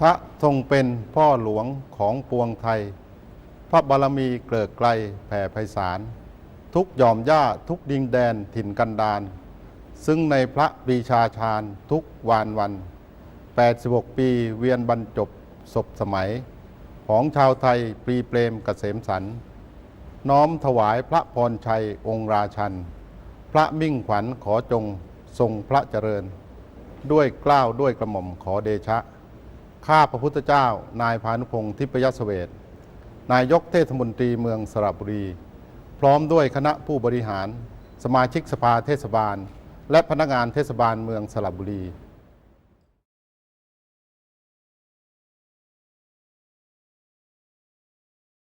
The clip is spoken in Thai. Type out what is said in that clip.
ทะทรงเป็นพ่อหลวงของปวงไทย พระบารมีเกลิกไกลแผ่ไพศาล ทุกหย่อมย่าทุกดินแดนถิ่นกันดาน ซึ่งในพระปรีชาชาญทุกวานวัน 86 ปีเวียนบรรจบศพสมัย ของชาวไทยปรีเปรมกเกษมสัน น้อมถวายพระพรชัยองค์ราชัน พระมิ่งขวัญขอจงทรงพระเจริญ ด้วยกล้าวด้วยกระหม่อมขอเดชะ ข้าพระพุทธเจ้า นายพานุพงศ์ทิพยเสเวตนายกเทศมนตรีเมืองสระบุรี พร้อมด้วยคณะผู้บริหาร สมาชิกสภาเทศบาล และพนักงานเทศบาลเมืองสระบุรี